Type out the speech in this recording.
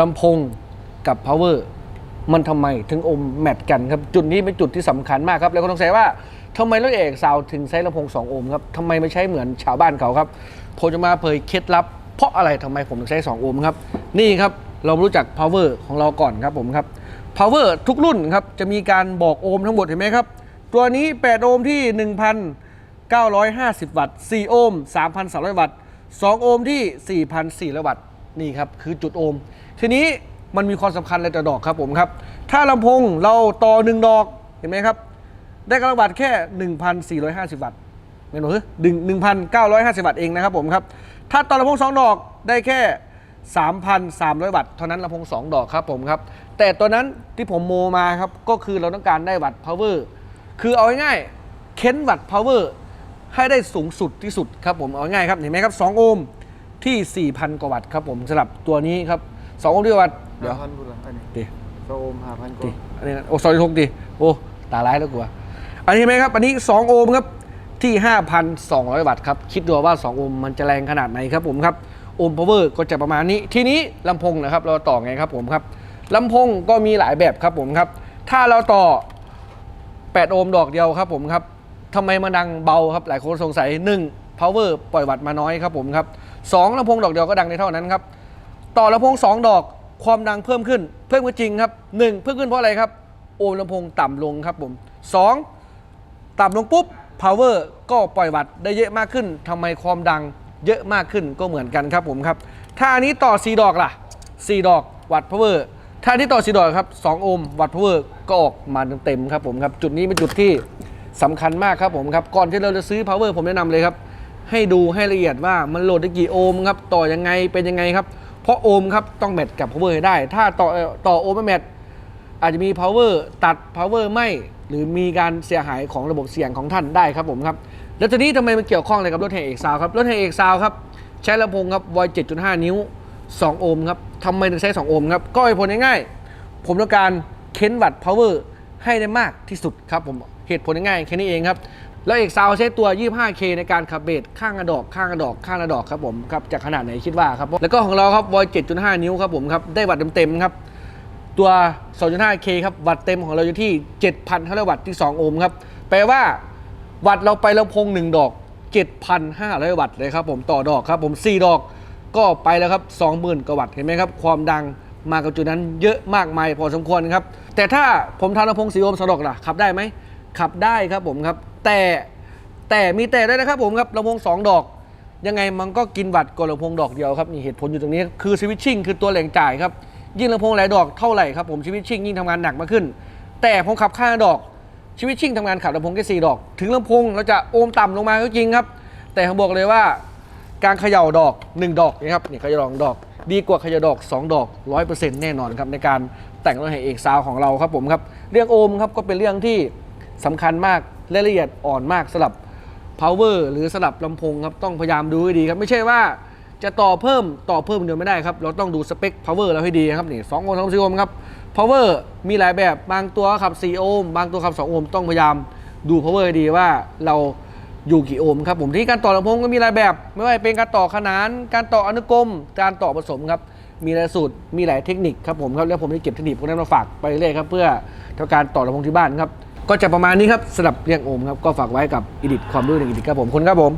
ลำโพงกับ power มันทำไมถึงอมแมทกันครับ จุดนี้เป็นจุดที่สำคัญมากครับแล้วก็ต้องใช้ว่าทำไมรถเอกซาวถึงใช้ลำโพง 2 โอห์มครับทำไมไม่ใช้เหมือนชาวบ้านเขาครับผมจะมาเผยเคล็ดลับ เพราะอะไรทำไมผมถึงใช้ 2 โอห์มครับ นี่ครับเรารู้จัก power ของเราก่อนครับผมครับ power ทุกรุ่นครับจะมีการบอกโอห์มทั้งหมดเห็นไหมครับ ตัวนี้ 8 โอห์มที่ 1,950 วัตต์ 4 โอห์ม3,300 วัตต์ 2 โอห์มที่ 4,400 วัตต์ นี่ครับคือจุดโอห์มทีนี้มันมีความสำคัญอะไรต่อดอกครับผมครับ ถ้าลำโพงเราต่อ1ดอกเห็นไหมครับ ได้กำลังวัตต์แค่ 1,450 วัตต์ไม่หนูดึง1,950วัตต์เองนะครับผมครับ ถ้าต่อลำโพง2ดอกได้แค่3,300วัตต์เท่านั้นลำโพง2ดอกครับผมครับ แต่ตัวนั้นที่ผมโมมาครับ ก็คือเราต้องการได้วัตต์ power คือเอาง่ายๆเค้นวัตต์ power ให้ได้สูงสุดที่สุดครับผมเอาง่ายๆครับเห็นไหมครับ2โอห์ม ที่ 4,000 กว่าวัตต์ครับผมสำหรับตัวนี้ครับ2โอห์มที่วัตต์เดี๋ยวห้าพันบุญละอันนี้ดิโซมห้าพันกดิว่าอันนี้นะโอ้ซอยทกดิโอ้ตาร้ายแล้วกลัวอันนี้เห็นไหมครับอันนี้ 2 โอห์มครับที่ 5,200 วัตต์ครับคิดดูว่า 2 โอห์มมันจะแรงขนาดไหนครับผมครับโอห์มพาวเวอร์ก็จะประมาณนี้ ทีนี้ลำโพงนะครับเราต่อไงครับผมครับลำโพงก็มีหลายแบบครับผมครับถ้าเราต่อ 8 โอห์มดอกเดียวครับผมครับทำไมมันดังเบาครับหลายคนสงสัย 1. power ปล่อยวัตต์มาน้อยครับผมครับ 2. ลำโพงดอกเดียวก็ดังในเท่านั้นครับต่อลำโพง 2 ดอกความดังเพิ่มขึ้น เพิ่มขึ้นจริงครับ 1. เพิ่มขึ้นเพราะอะไรครับ โอห์มลำโพงต่ำลงครับผม 2. ต่ำลงปุ๊บ power ก็ปล่อยวัตต์ได้เยอะมากขึ้นทำไมความดังเยอะมากขึ้นก็เหมือนกันครับผมครับ ถ้าอันนี้ต่อ 4 ดอกล่ะ 4 ดอกวัตต์ power ถ้าที่ต่อ 4 ดอกครับ 2 โอห์มวัตต์ power ก็ออกมาเต็มๆครับผมครับ จุดนี้เป็นจุดที่สำคัญมากครับผมครับ ก่อนที่เราจะซื้อ power ผมแนะนำเลยครับ ให้ดูให้ละเอียดว่ามันโหลดได้กี่โอห์มครับต่อยังไงเป็นยังไงครับ เพราะโอห์มครับต้องแมทกับ power ให้ได้ ถ้าต่อต่อโอห์มไม่แมทอาจจะมี power ตัด power ไม่ หรือมีการเสียหายของระบบเสียงของท่านได้ครับผมครับ แล้วทีนี้ทำไมมันเกี่ยวข้องอะไรกับรถแห่เอกซาวครับรถแห่เอกซาวครับใช้ลำโพงครับวอย7.5 นิ้ว 2 โอห์มครับทำไมถึงใช้ 2 โอห์มครับก็เหตุผลง่ายๆผมต้องการเค้นวัตต์ power ให้ได้มากที่สุดครับผมเหตุผลง่ายๆแค่นี้เองครับ แล้วเอกซาวใช้ตัว 25K ในการขับเบสข้างกระดอกข้างกระดอกข้างกระดอกครับผมครับจากขนาดไหนคิดว่าครับแล้วก็ของเราครับวอย7.5 นิ้วครับผมครับได้วัตต์เต็มๆครับตัว 2.5K ครับวัตต์เต็มของเราอยู่ที่ 7,500 วัตต์ที่ 2 โอห์มครับแปลว่าวัตต์เราไปลำโพง 1 ดอก 7,500 วัตต์เลยครับผมต่อดอกครับผม 4 ดอกก็ไปแล้วครับ 20,000กว่าวัตต์เห็นไหมครับความดังมากับจุดนั้นเยอะมากมายพอสมควรครับแต่ถ้าผมทำลำโพง4โอห์มสองดอกล่ะขับได้ไหมขับได้ครับผมครับ แต่แต่มีแต่ได้นะครับผมครับลำโพง2ดอก ยังไงมันก็กินวัตต์กว่าลำโพงดอกเดียวครับนี่เหตุผลอยู่ตรงนี้คือสวิตชิ่งคือตัวแหล่งจ่ายครับยิ่งลำโพงหลายดอกเท่าไหร่ครับผมสวิตชิ่งยิ่งทำงานหนักมากขึ้น แต่ผมขับข้าดอกสวิตชิ่งทำงานขับลำโพงแค่สี่ดอก ถึงลำโพงเราจะโอมต่ำลงมาก็จริงครับ แต่ผมบอกเลยว่าการเขย่าดอก 1 ดอกนะครับนี่เขย่าดอกดอก ดีกว่าเขย่าดอก 2 ดอก 100%แน่นอนครับในการแต่งรถแห่เอกซาวของเราครับผมครับ เรื่องโอมครับก็เป็นเรื่องที่สำคัญมาก และละเอียดอ่อนมากสำหรับ power หรือสลับลำโพงครับต้องพยายามดูให้ดีครับไม่ใช่ว่าจะต่อเพิ่มต่อเพิ่มเดียวไม่ได้ครับ เราต้องดูสเปค power เราให้ดีครับนี่สองโอห์มสองสี่โอห์มครับ power มีหลายแบบบางตัวขับ 4 โอห์มบางตัวขับ 2 โอห์มต้องพยายามดู power ให้ดีว่าเราอยู่กี่โอห์มครับผมที่การต่อลำโพงก็มีหลายแบบ ไม่ว่าจะเป็นการต่อขนาน การต่ออนุกรม การต่อผสมครับมีหลายสูตรมีหลายเทคนิคครับผมครับแล้วผมได้เก็บเทคนิคพวกนั้นมาฝากไปเรื่อยครับเพื่อทำการต่อลำโพงที่บ้านครับ ก็จะประมาณนี้ครับสำหรับเรียงโอมครับก็ฝากไว้กับอิดิทความรู้หนึ่งอิดิทครับผมคุณครับผม